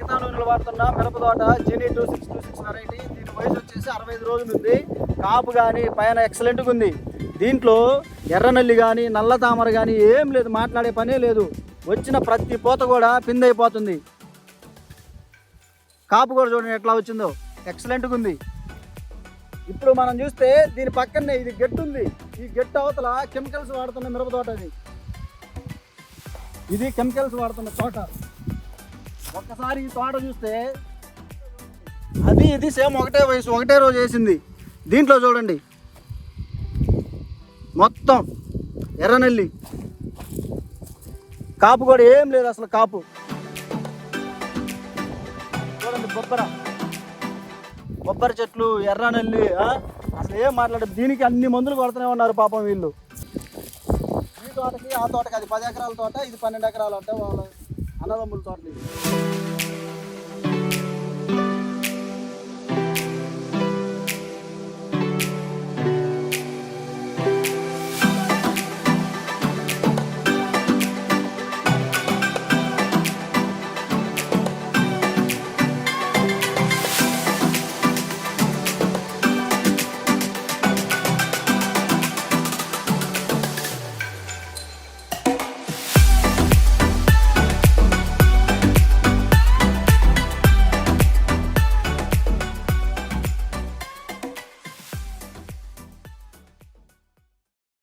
వాడుతున్న మిరప తోట genie two six two six variety దీని వయసు వచ్చేసి అరవై ఐదు రోజులు ఉంది. కాపు కానీ పైన ఎక్సలెంట్గా ఉంది. దీంట్లో ఎర్రనల్లి కానీ నల్ల తామర కానీ ఏం లేదు మాట్లాడే పనే లేదు. వచ్చిన ప్రతి పూత కూడా పిందైపోతుంది కాపు కూడా చూడండి ఎట్లా వచ్చిందో. ఎక్సలెంట్గా ఉంది. ఇప్పుడు మనం చూస్తే దీని పక్కనే ఇది గెట్టు ఉంది. ఈ గెట్టు అవతల కెమికల్స్ వాడుతున్న మిరప తోట అది. ఇది కెమికల్స్ వాడుతున్న తోట. ఒక్కసారి ఈ తోట చూస్తే అది ఇది సేమ్ ఒకటే వయసు ఒకటే రోజు వేసింది. దీంట్లో చూడండి. మొత్తం ఎర్రనెల్లి. కాపు కూడా ఏం లేదు అసలు కాపు. చూడండి బొబ్బర. బొబ్బరి చెట్లు ఎర్రనెల్లి అసలు ఏం మాట్లాడదు. దీనికి అన్ని మందులు కొడుతూనే ఉన్నారు పాపం వీళ్ళు. ఈ తోటకి ఆ తోటకి అది పది ఎకరాల తోట ఇది పన్నెండు ఎకరాలు అంటే వాళ్ళ అన్నదమ్ముల తోటలు